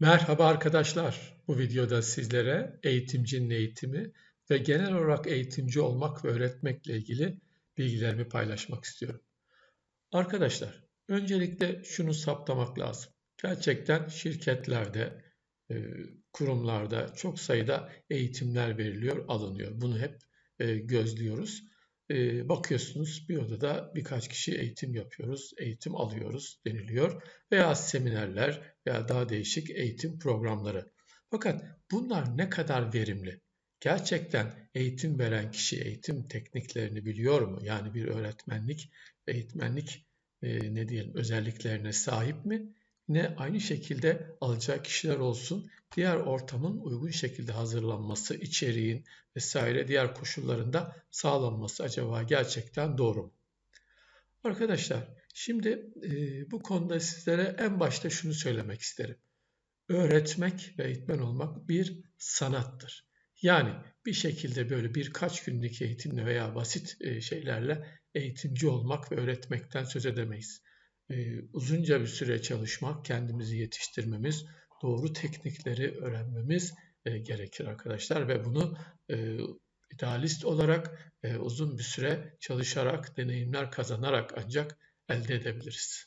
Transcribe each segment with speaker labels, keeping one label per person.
Speaker 1: Merhaba arkadaşlar. Bu videoda sizlere eğitimcinin eğitimi ve genel olarak eğitimci olmak ve öğretmekle ilgili bilgilerimi paylaşmak istiyorum. Arkadaşlar, öncelikle şunu saptamak lazım. Gerçekten şirketlerde, e, kurumlarda çok sayıda eğitimler veriliyor, alınıyor. Bunu hep e, gözlüyoruz e, bakıyorsunuz bir odada birkaç kişi eğitim yapıyoruz, eğitim alıyoruz deniliyor veya seminerler veya daha değişik eğitim programları. Fakat bunlar ne kadar verimli? Gerçekten eğitim veren kişi eğitim tekniklerini biliyor mu? Yani bir öğretmenlik, eğitmenlik e, ne diyelim özelliklerine sahip mi? Ne aynı şekilde alacağı kişiler olsun diğer ortamın uygun şekilde hazırlanması, içeriğin vesaire diğer koşullarında sağlanması acaba gerçekten doğru mu? Arkadaşlar şimdi e, bu konuda sizlere en başta şunu söylemek isterim. Öğretmek ve eğitmen olmak bir sanattır. Yani bir şekilde böyle birkaç günlük eğitimle veya basit e, şeylerle eğitimci olmak ve öğretmekten söz edemeyiz e, uzunca bir süre çalışmak, kendimizi yetiştirmemiz, doğru teknikleri öğrenmemiz e, gerekir arkadaşlar ve bunu e, idealist olarak e, uzun bir süre çalışarak, deneyimler kazanarak ancak elde edebiliriz.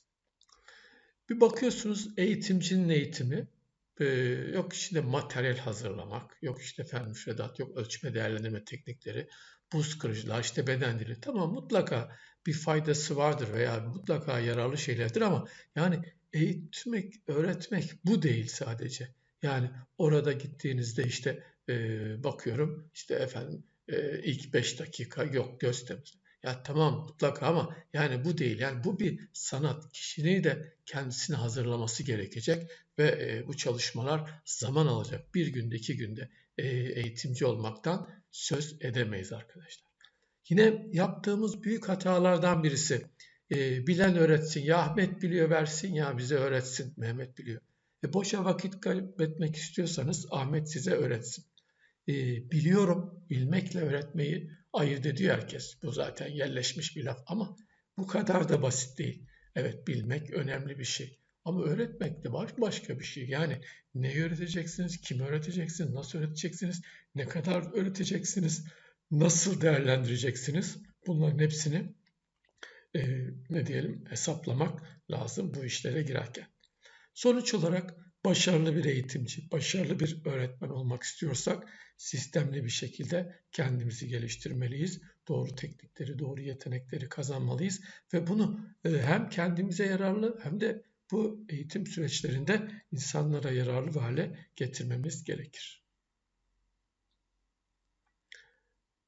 Speaker 1: Bir bakıyorsunuz eğitimcinin eğitimi, e, yok işte materyal hazırlamak, yok işte fen yok ölçme değerlendirme teknikleri, buz kırıcılar, işte beden dili. Tamam mutlaka bir faydası vardır veya mutlaka yararlı şeylerdir ama yani eğitmek, öğretmek bu değil sadece. Yani orada gittiğinizde işte e, bakıyorum işte efendim e, ilk 5 dakika yok göz temizle. Ya tamam mutlaka ama yani bu değil. Yani bu bir sanat. Kişinin de kendisini hazırlaması gerekecek ve e, bu çalışmalar zaman alacak. Bir günde iki günde e, eğitimci olmaktan söz edemeyiz arkadaşlar. Yine yaptığımız büyük hatalardan birisi. E, bilen öğretsin. Ya Ahmet biliyor versin ya bize öğretsin. Mehmet biliyor. E, boşa vakit kaybetmek istiyorsanız Ahmet size öğretsin. E, biliyorum, bilmekle öğretmeyi ayırt ediyor herkes. Bu zaten yerleşmiş bir laf ama bu kadar da basit değil. Evet bilmek önemli bir şey. Ama öğretmek de başka bir şey. Yani ne öğreteceksiniz, kim öğreteceksiniz, nasıl öğreteceksiniz, ne kadar öğreteceksiniz, nasıl değerlendireceksiniz? Bunların hepsini e, ne diyelim hesaplamak lazım bu işlere girerken. Sonuç olarak başarılı bir eğitimci, başarılı bir öğretmen olmak istiyorsak sistemli bir şekilde kendimizi geliştirmeliyiz. Doğru teknikleri, doğru yetenekleri kazanmalıyız ve bunu e, hem kendimize yararlı hem de bu eğitim süreçlerinde insanlara yararlı hale getirmemiz gerekir.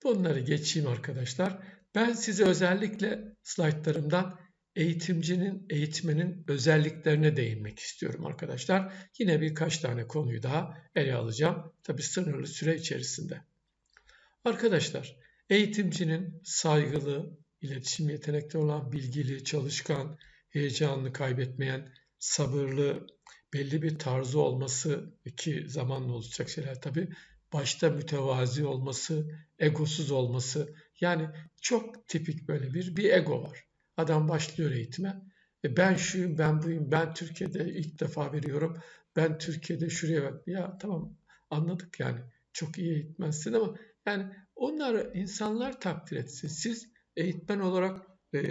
Speaker 1: Bunları geçeyim arkadaşlar. Ben size özellikle slaytlarımdan eğitimcinin, eğitmenin özelliklerine değinmek istiyorum arkadaşlar. Yine birkaç tane konuyu daha ele alacağım. Tabi sınırlı süre içerisinde. Arkadaşlar, eğitimcinin saygılı, iletişim yetenekli olan, bilgili, çalışkan, heyecanını kaybetmeyen, sabırlı, belli bir tarzı olması ki zamanla olacak şeyler tabii başta mütevazi olması, egosuz olması. Yani çok tipik böyle bir bir ego var. Adam başlıyor eğitime. E ben şuyum, ben buyum, ben Türkiye'de ilk defa veriyorum. Ben Türkiye'de şuraya bak. Ya tamam anladık yani. Çok iyi eğitmezsin ama yani onları insanlar takdir etsin. Siz eğitmen olarak e,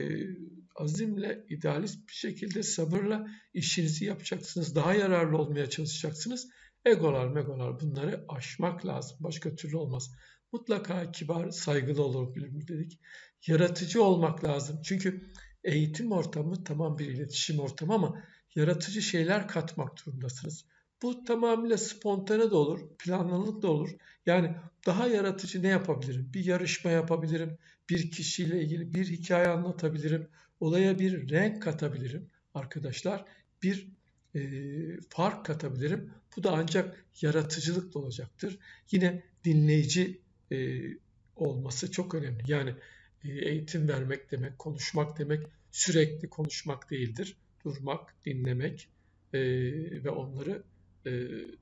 Speaker 1: azimle, idealist bir şekilde sabırla işinizi yapacaksınız. Daha yararlı olmaya çalışacaksınız. Egolar megolar bunları aşmak lazım. Başka türlü olmaz. Mutlaka kibar, saygılı olabilir dedik. Yaratıcı olmak lazım. Çünkü eğitim ortamı tamam bir iletişim ortamı ama yaratıcı şeyler katmak durumdasınız. Bu tamamıyla spontane de olur, planlılık da olur. Yani daha yaratıcı ne yapabilirim? Bir yarışma yapabilirim, bir kişiyle ilgili bir hikaye anlatabilirim, olaya bir renk katabilirim arkadaşlar. Bir e, fark katabilirim. Bu da ancak yaratıcılıkla olacaktır. Yine dinleyici e, olması çok önemli. Yani e, eğitim vermek demek, konuşmak demek sürekli konuşmak değildir. Durmak, dinlemek e, ve onları e,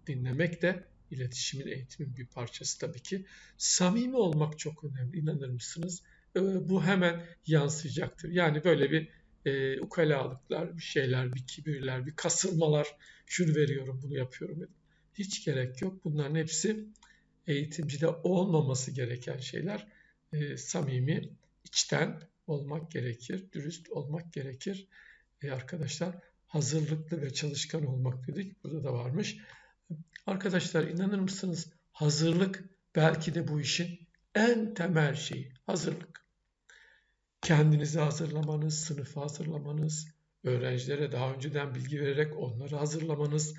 Speaker 1: dinlemek de iletişimin, eğitimin bir parçası tabii ki. Samimi olmak çok önemli. İnanır mısınız? E, bu hemen yansıyacaktır. Yani böyle bir e, ukalalıklar, bir şeyler, bir kibirler, bir kasılmalar şunu veriyorum, bunu yapıyorum. Hiç gerek yok. Bunların hepsi eğitimcide olmaması gereken şeyler. E, samimi, içten olmak gerekir, dürüst olmak gerekir. E, arkadaşlar hazırlıklı ve çalışkan olmak dedik. Burada da varmış. Arkadaşlar inanır mısınız? Hazırlık belki de bu işin en temel şeyi. Hazırlık. Kendinizi hazırlamanız, sınıfı hazırlamanız, öğrencilere daha önceden bilgi vererek onları hazırlamanız,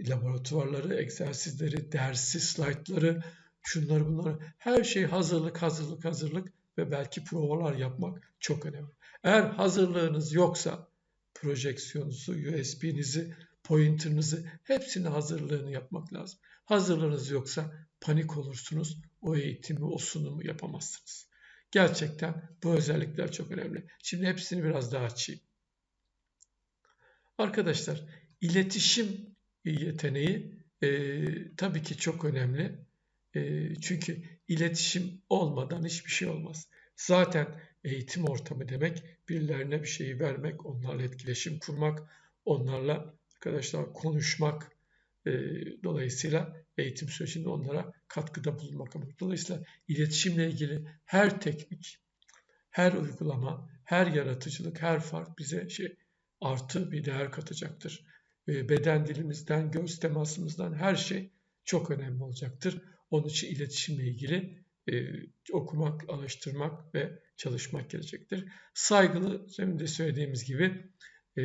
Speaker 1: laboratuvarları, egzersizleri, dersi, slaytları, şunları bunları her şey hazırlık, hazırlık, hazırlık ve belki provalar yapmak çok önemli. Eğer hazırlığınız yoksa projeksiyonunuzu, USB'nizi, pointer'ınızı hepsini hazırlığını yapmak lazım. Hazırlığınız yoksa panik olursunuz. O eğitimi, o sunumu yapamazsınız. Gerçekten bu özellikler çok önemli. Şimdi hepsini biraz daha açayım. Arkadaşlar iletişim yeteneği e, tabii ki çok önemli. E, çünkü iletişim olmadan hiçbir şey olmaz. Zaten eğitim ortamı demek birilerine bir şeyi vermek, onlarla etkileşim kurmak, onlarla arkadaşlar konuşmak. E, dolayısıyla eğitim sürecinde onlara katkıda bulunmak. Dolayısıyla iletişimle ilgili her teknik, her uygulama, her yaratıcılık, her fark bize şey artı bir değer katacaktır. E, beden dilimizden, göz temasımızdan her şey çok önemli olacaktır. Onun için iletişimle ilgili e, okumak, araştırmak ve çalışmak gerekecektir. Saygılı, senin de söylediğimiz gibi e,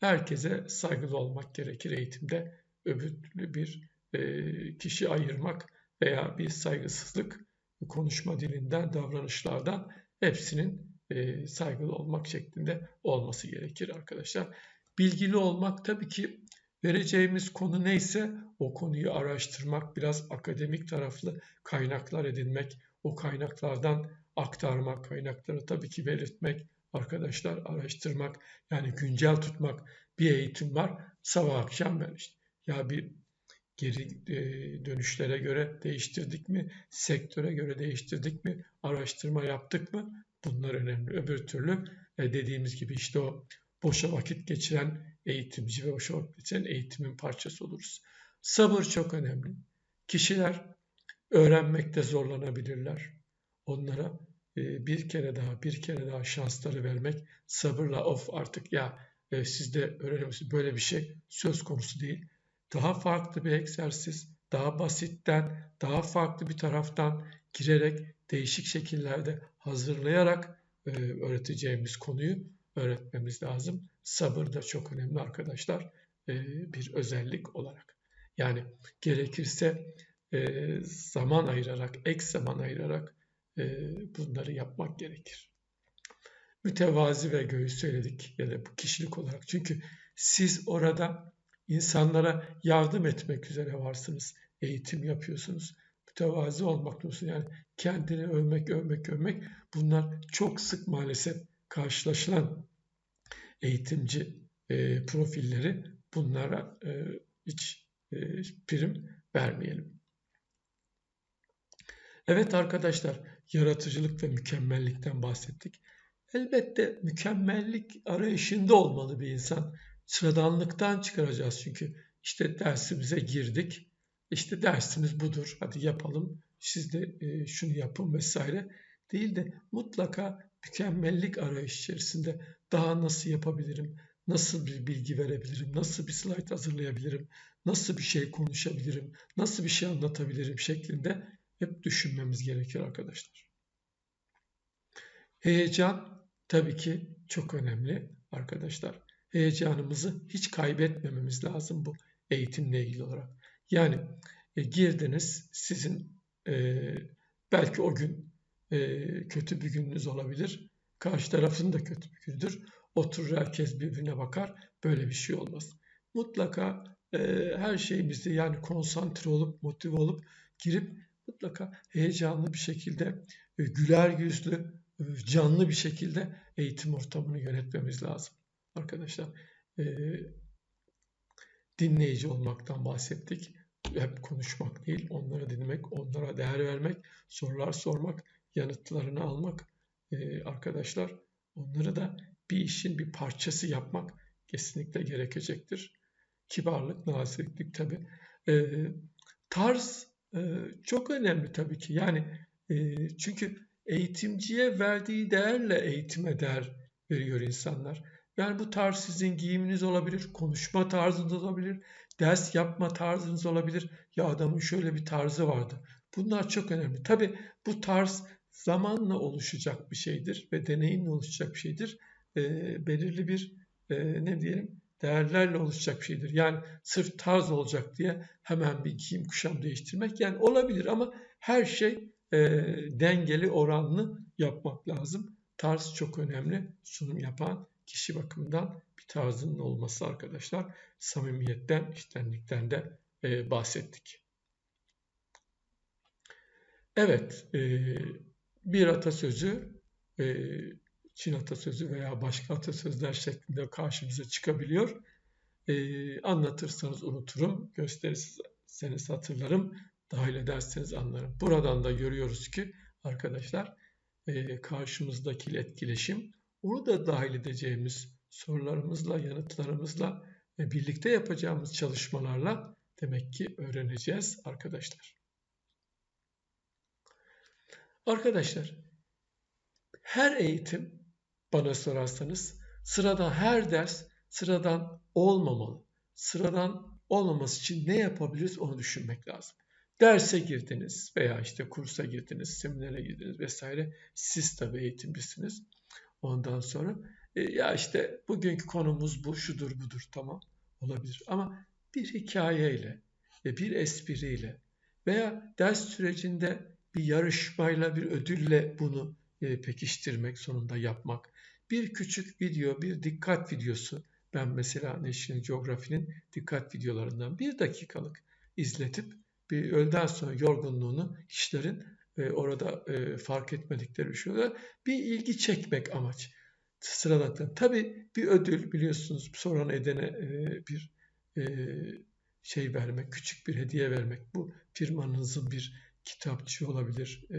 Speaker 1: herkese saygılı olmak gerekir eğitimde. Öbür bir e, kişi ayırmak veya bir saygısızlık konuşma dilinden, davranışlardan hepsinin e, saygılı olmak şeklinde olması gerekir arkadaşlar. Bilgili olmak tabii ki vereceğimiz konu neyse o konuyu araştırmak, biraz akademik taraflı kaynaklar edinmek, o kaynaklardan aktarmak, kaynakları tabii ki belirtmek, arkadaşlar araştırmak, yani güncel tutmak bir eğitim var. Sabah akşam ben işte ya bir geri e, dönüşlere göre değiştirdik mi, sektöre göre değiştirdik mi, araştırma yaptık mı? Bunlar önemli. Öbür türlü e, dediğimiz gibi işte o boşa vakit geçiren eğitimci ve boşa vakit geçiren eğitimin parçası oluruz. Sabır çok önemli. Kişiler öğrenmekte zorlanabilirler. Onlara e, bir kere daha, bir kere daha şansları vermek sabırla of artık ya e, siz de öğrenemezsiniz böyle bir şey söz konusu değil. Daha farklı bir egzersiz, daha basitten, daha farklı bir taraftan girerek değişik şekillerde hazırlayarak e, öğreteceğimiz konuyu öğretmemiz lazım. Sabır da çok önemli arkadaşlar e, bir özellik olarak. Yani gerekirse e, zaman ayırarak, ek zaman ayırarak e, bunları yapmak gerekir. Mütevazi ve göğüs söyledik ya da bu kişilik olarak. Çünkü siz orada insanlara yardım etmek üzere varsınız. Eğitim yapıyorsunuz. Mütevazi olmak diyorsun. Yani kendini övmek, övmek, övmek bunlar çok sık maalesef karşılaşılan eğitimci e, profilleri bunlara e, hiç e, prim vermeyelim. Evet arkadaşlar yaratıcılık ve mükemmellikten bahsettik. Elbette mükemmellik arayışında olmalı bir insan. Sıradanlıktan çıkaracağız çünkü işte dersimize girdik. İşte dersimiz budur. Hadi yapalım. Siz de e, şunu yapın vesaire. Değil de mutlaka mükemmellik arayış içerisinde daha nasıl yapabilirim? Nasıl bir bilgi verebilirim? Nasıl bir slide hazırlayabilirim? Nasıl bir şey konuşabilirim? Nasıl bir şey anlatabilirim şeklinde hep düşünmemiz gerekir arkadaşlar. Heyecan tabii ki çok önemli arkadaşlar. Heyecanımızı hiç kaybetmememiz lazım bu eğitimle ilgili olarak. Yani e, girdiniz sizin e, belki o gün e, kötü bir gününüz olabilir. Karşı tarafın da kötü bir gündür. Oturur herkes birbirine bakar. Böyle bir şey olmaz. Mutlaka e, her şeyimizde yani konsantre olup motive olup girip mutlaka heyecanlı bir şekilde e, güler yüzlü e, canlı bir şekilde eğitim ortamını yönetmemiz lazım. Arkadaşlar e, dinleyici olmaktan bahsettik. Hep konuşmak değil, onlara dinlemek, onlara değer vermek, sorular sormak, yanıtlarını almak e, arkadaşlar onları da bir işin bir parçası yapmak kesinlikle gerekecektir. kibarlık, naziklik tabii. E, tarz e, çok önemli tabii ki. Yani e, çünkü eğitimciye verdiği değerle eğitime değer veriyor insanlar. Yani bu tarz sizin giyiminiz olabilir, konuşma tarzınız olabilir, ders yapma tarzınız olabilir. Ya adamın şöyle bir tarzı vardı. Bunlar çok önemli. Tabii bu tarz zamanla oluşacak bir şeydir ve deneyimle oluşacak bir şeydir. E, belirli bir e, ne diyelim değerlerle oluşacak bir şeydir. Yani sırf tarz olacak diye hemen bir giyim kuşam değiştirmek yani olabilir ama her şey e, dengeli, oranlı yapmak lazım. Tarz çok önemli. Sunum yapan kişi bakımından bir tarzının olması arkadaşlar. Samimiyetten, içtenlikten de e, bahsettik. Evet, e, bir atasözü, e, Çin atasözü veya başka atasözler şeklinde karşımıza çıkabiliyor. E, anlatırsanız unuturum, gösterirseniz hatırlarım, dahil ederseniz anlarım. Buradan da görüyoruz ki arkadaşlar e, karşımızdaki etkileşim, onu da dahil edeceğimiz sorularımızla, yanıtlarımızla ve birlikte yapacağımız çalışmalarla demek ki öğreneceğiz arkadaşlar. Arkadaşlar, her eğitim bana sorarsanız sıradan her ders sıradan olmamalı. Sıradan olmaması için ne yapabiliriz onu düşünmek lazım. Derse girdiniz veya işte kursa girdiniz, seminere girdiniz vesaire. Siz tabii eğitimcisiniz. Ondan sonra e, ya işte bugünkü konumuz bu, şudur budur tamam olabilir. Ama bir hikayeyle ve bir espriyle veya ders sürecinde bir yarışmayla, bir ödülle bunu e, pekiştirmek, sonunda yapmak. Bir küçük video, bir dikkat videosu. Ben mesela National Geography'nin dikkat videolarından bir dakikalık izletip bir öğleden sonra yorgunluğunu kişilerin e, orada e, fark etmedikleri bir şey. Bir ilgi çekmek amaç. Sıradan. Tabii bir ödül biliyorsunuz soran edene bir şey vermek, küçük bir hediye vermek. Bu firmanızın bir kitapçı olabilir, e,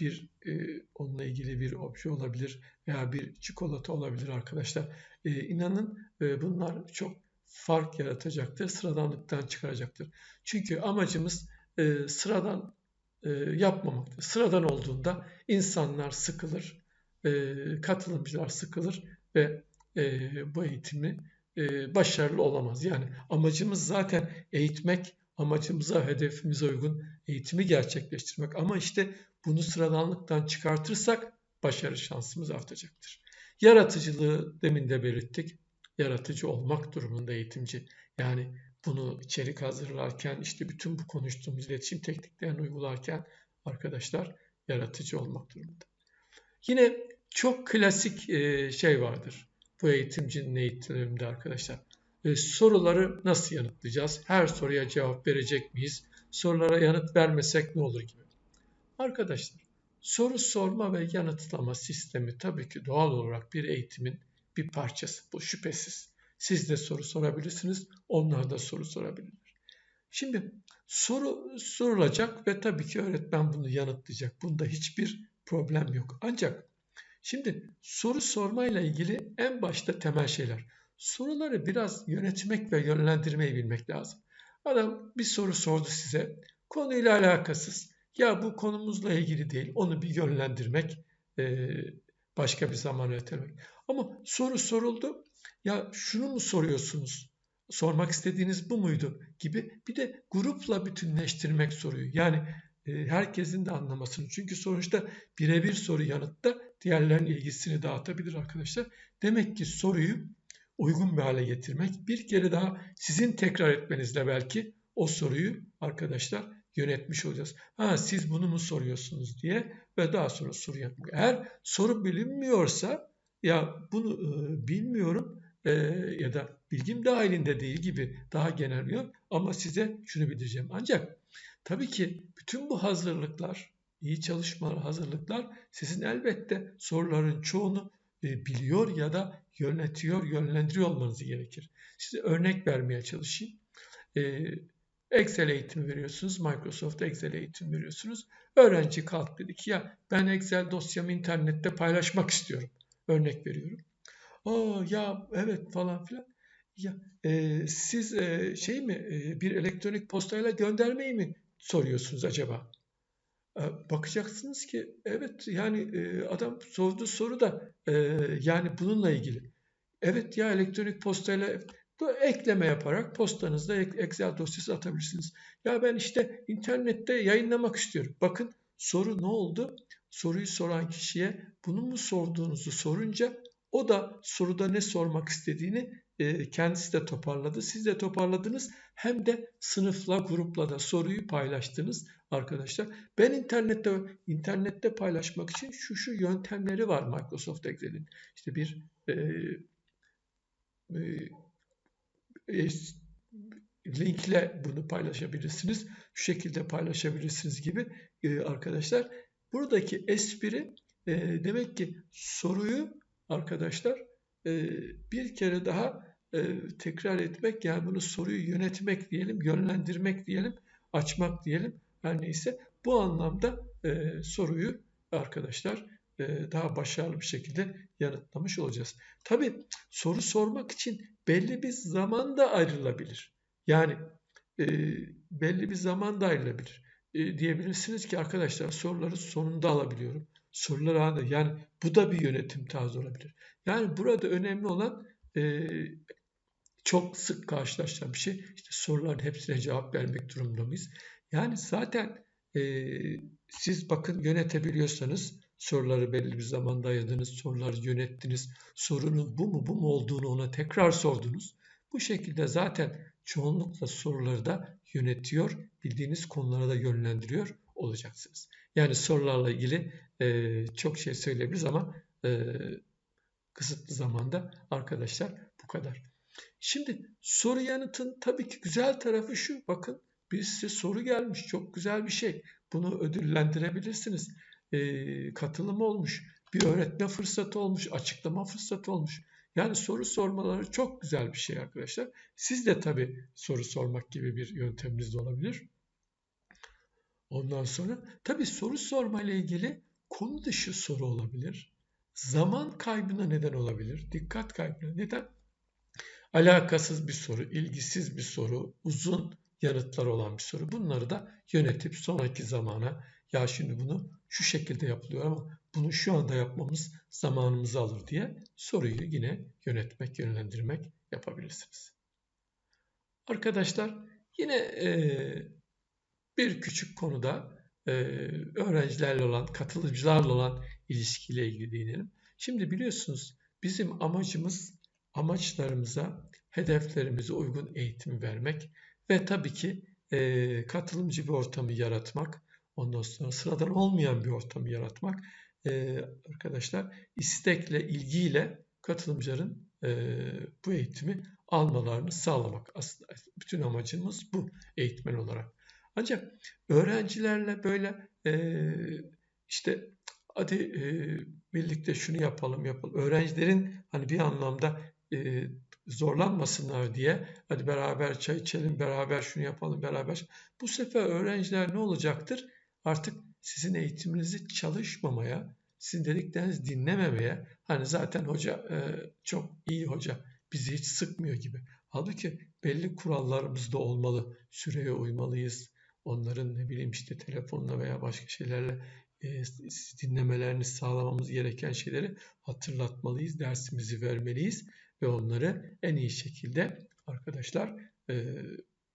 Speaker 1: bir e, onunla ilgili bir obje olabilir veya bir çikolata olabilir arkadaşlar. E, inanın e, bunlar çok fark yaratacaktır, sıradanlıktan çıkaracaktır. Çünkü amacımız e, sıradan e, yapmamaktır. Sıradan olduğunda insanlar sıkılır, e, katılımcılar sıkılır ve bu eğitimi başarılı olamaz. Yani amacımız zaten eğitmek, amacımıza, hedefimize uygun eğitimi gerçekleştirmek. Ama işte bunu sıradanlıktan çıkartırsak başarı şansımız artacaktır. Yaratıcılığı demin de belirttik. Yaratıcı olmak durumunda eğitimci. Yani bunu içerik hazırlarken işte bütün bu konuştuğumuz iletişim tekniklerini uygularken arkadaşlar yaratıcı olmak durumunda. Yine çok klasik şey vardır bu eğitimcinin eğitimlerinde arkadaşlar. Soruları nasıl yanıtlayacağız? Her soruya cevap verecek miyiz? Sorulara yanıt vermesek ne olur gibi. Arkadaşlar, soru sorma ve yanıtlama sistemi tabii ki doğal olarak bir eğitimin bir parçası. Bu şüphesiz. Siz de soru sorabilirsiniz, onlar da soru sorabilirler. Şimdi soru sorulacak ve tabii ki öğretmen bunu yanıtlayacak. Bunda hiçbir problem yok. Ancak şimdi soru sormayla ilgili en başta temel şeyler. Soruları biraz yönetmek ve yönlendirmeyi bilmek lazım. Adam bir soru sordu size. Konuyla alakasız. Ya bu konumuzla ilgili değil. Onu bir yönlendirmek, başka bir zaman ötemek. Ama soru soruldu. Ya şunu mu soruyorsunuz? Sormak istediğiniz bu muydu? Gibi bir de grupla bütünleştirmek soruyu. Yani herkesin de anlamasını. Çünkü sonuçta birebir soru yanıtta diğerlerinin ilgisini dağıtabilir arkadaşlar. Demek ki soruyu uygun bir hale getirmek bir kere daha sizin tekrar etmenizle belki o soruyu arkadaşlar yönetmiş olacağız. Ha siz bunu mu soruyorsunuz diye ve daha sonra soru yapmak. Eğer soru bilinmiyorsa ya bunu e, bilmiyorum e, ya da bilgim dahilinde değil gibi daha genel bir ama size şunu bildireceğim. Ancak tabii ki bütün bu hazırlıklar, iyi çalışmalar, hazırlıklar sizin elbette soruların çoğunu biliyor ya da yönetiyor, yönlendiriyor olmanız gerekir. Size örnek vermeye çalışayım. E, Excel eğitimi veriyorsunuz. Microsoft Excel eğitim veriyorsunuz. Öğrenci kalk dedi ki ya ben Excel dosyamı internette paylaşmak istiyorum. Örnek veriyorum. Aa ya evet falan filan. Ya e, siz e, şey mi e, bir elektronik postayla göndermeyi mi soruyorsunuz acaba? E, bakacaksınız ki evet yani e, adam sorduğu soru da e, yani bununla ilgili. Evet ya elektronik postayla ekleme yaparak postanızda Excel dosyası atabilirsiniz. Ya ben işte internette yayınlamak istiyorum. Bakın soru ne oldu? Soruyu soran kişiye bunu mu sorduğunuzu sorunca o da soruda ne sormak istediğini e, kendisi de toparladı. Siz de toparladınız. Hem de sınıfla, grupla da soruyu paylaştınız arkadaşlar. Ben internette internette paylaşmak için şu şu yöntemleri var Microsoft Excel'in. İşte bir e, e, linkle bunu paylaşabilirsiniz. Şu şekilde paylaşabilirsiniz gibi e, arkadaşlar. Buradaki espri e, demek ki soruyu arkadaşlar e, bir kere daha e, tekrar etmek yani bunu soruyu yönetmek diyelim, yönlendirmek diyelim, açmak diyelim her neyse bu anlamda e, soruyu arkadaşlar e, daha başarılı bir şekilde yanıtlamış olacağız. Tabi soru sormak için belli bir zaman da ayrılabilir. Yani e, belli bir zaman da ayrılabilir. E, diyebilirsiniz ki arkadaşlar soruları sonunda alabiliyorum. Soruları anında yani bu da bir yönetim tarzı olabilir. Yani burada önemli olan e, çok sık karşılaşılan bir şey. İşte soruların hepsine cevap vermek durumunda mıyız? Yani zaten e, siz bakın yönetebiliyorsanız soruları belli bir zamanda ayırdınız, soruları yönettiniz, sorunun bu mu bu mu olduğunu ona tekrar sordunuz. Bu şekilde zaten çoğunlukla soruları da yönetiyor, bildiğiniz konulara da yönlendiriyor olacaksınız. Yani sorularla ilgili e, çok şey söyleyebiliriz ama e, kısıtlı zamanda arkadaşlar bu kadar. Şimdi soru yanıtın tabii ki güzel tarafı şu. Bakın bir size soru gelmiş. Çok güzel bir şey. Bunu ödüllendirebilirsiniz e, katılım olmuş, bir öğretme fırsatı olmuş, açıklama fırsatı olmuş. Yani soru sormaları çok güzel bir şey arkadaşlar. Siz de tabii soru sormak gibi bir yönteminiz de olabilir. Ondan sonra tabii soru sorma ile ilgili konu dışı soru olabilir. Zaman kaybına neden olabilir. Dikkat kaybına neden? Alakasız bir soru, ilgisiz bir soru, uzun yanıtlar olan bir soru. Bunları da yönetip sonraki zamana ya şimdi bunu şu şekilde yapılıyor ama bunu şu anda yapmamız zamanımızı alır diye soruyu yine yönetmek, yönlendirmek yapabilirsiniz. Arkadaşlar yine e, bir küçük konuda e, öğrencilerle olan, katılımcılarla olan ilişkiyle ilgili değinelim. Şimdi biliyorsunuz bizim amacımız amaçlarımıza, hedeflerimize uygun eğitimi vermek ve tabii ki e, katılımcı bir ortamı yaratmak Ondan sonra sıradan olmayan bir ortamı yaratmak. Ee, arkadaşlar istekle, ilgiyle katılımcıların e, bu eğitimi almalarını sağlamak. Aslında bütün amacımız bu eğitmen olarak. Ancak öğrencilerle böyle e, işte hadi e, birlikte şunu yapalım yapalım. Öğrencilerin hani bir anlamda e, zorlanmasınlar diye hadi beraber çay içelim, beraber şunu yapalım, beraber. Bu sefer öğrenciler ne olacaktır? artık sizin eğitiminizi çalışmamaya, sizin dediklerinizi dinlememeye, hani zaten hoca e, çok iyi hoca bizi hiç sıkmıyor gibi. Halbuki belli kurallarımız da olmalı. Süreye uymalıyız. Onların ne bileyim işte telefonla veya başka şeylerle e, dinlemelerini sağlamamız gereken şeyleri hatırlatmalıyız. Dersimizi vermeliyiz ve onları en iyi şekilde arkadaşlar e,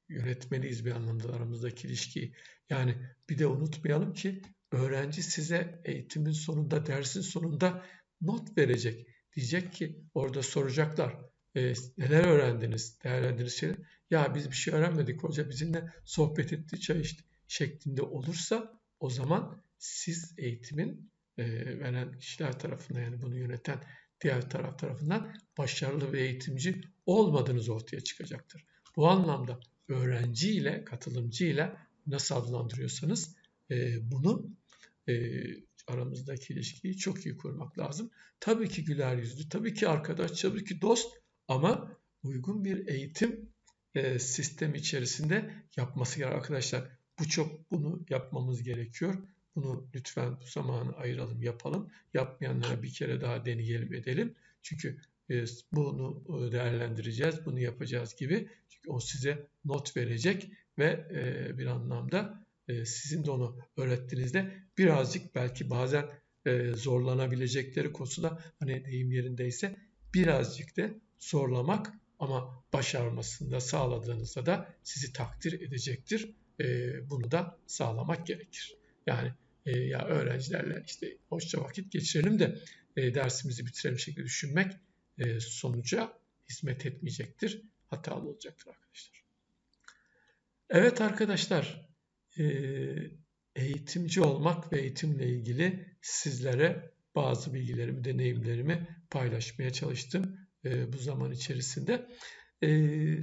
Speaker 1: yönetmeliyiz bir anlamda aramızdaki ilişkiyi. Yani bir de unutmayalım ki öğrenci size eğitimin sonunda, dersin sonunda not verecek. Diyecek ki orada soracaklar. E, neler öğrendiniz, değerlendirdiniz şeyler. Ya biz bir şey öğrenmedik hoca bizimle sohbet etti, çay içti şeklinde olursa o zaman siz eğitimin e, veren kişiler tarafından yani bunu yöneten diğer taraf tarafından başarılı bir eğitimci olmadığınız ortaya çıkacaktır. Bu anlamda öğrenci ile katılımcı ile nasıl adlandırıyorsanız e, bunu e, aramızdaki ilişkiyi çok iyi kurmak lazım. Tabii ki güler yüzlü, tabii ki arkadaş, tabii ki dost ama uygun bir eğitim e, sistemi içerisinde yapması gerekiyor arkadaşlar. Bu çok bunu yapmamız gerekiyor. Bunu lütfen bu zamanı ayıralım, yapalım. Yapmayanlara bir kere daha deneyelim, edelim. Çünkü e, bunu e, değerlendireceğiz, bunu yapacağız gibi. Çünkü o size not verecek ve e, bir anlamda sizin de onu öğrettiğinizde birazcık belki bazen zorlanabilecekleri konusunda hani deyim yerindeyse birazcık da zorlamak ama başarmasını da sağladığınızda da sizi takdir edecektir. Bunu da sağlamak gerekir. Yani ya öğrencilerle işte hoşça vakit geçirelim de dersimizi bitirelim şekilde düşünmek e, sonuca hizmet etmeyecektir. Hatalı olacaktır arkadaşlar. Evet arkadaşlar, e, eğitimci olmak ve eğitimle ilgili sizlere bazı bilgilerimi, deneyimlerimi paylaşmaya çalıştım e, bu zaman içerisinde. E,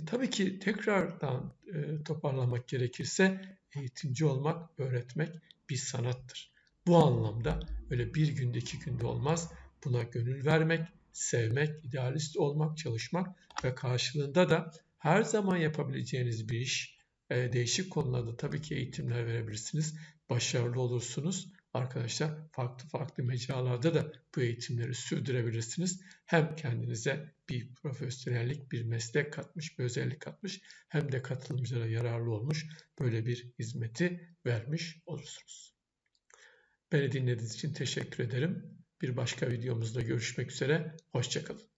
Speaker 1: tabii ki tekrardan e, toparlamak gerekirse eğitimci olmak, öğretmek bir sanattır. Bu anlamda öyle bir günde iki günde olmaz. Buna gönül vermek, sevmek, idealist olmak, çalışmak ve karşılığında da her zaman yapabileceğiniz bir iş, e, değişik konularda tabii ki eğitimler verebilirsiniz. Başarılı olursunuz. Arkadaşlar farklı farklı mecralarda da bu eğitimleri sürdürebilirsiniz. Hem kendinize bir profesyonellik, bir meslek katmış, bir özellik katmış hem de katılımcılara yararlı olmuş böyle bir hizmeti vermiş olursunuz. Beni dinlediğiniz için teşekkür ederim. Bir başka videomuzda görüşmek üzere. Hoşçakalın.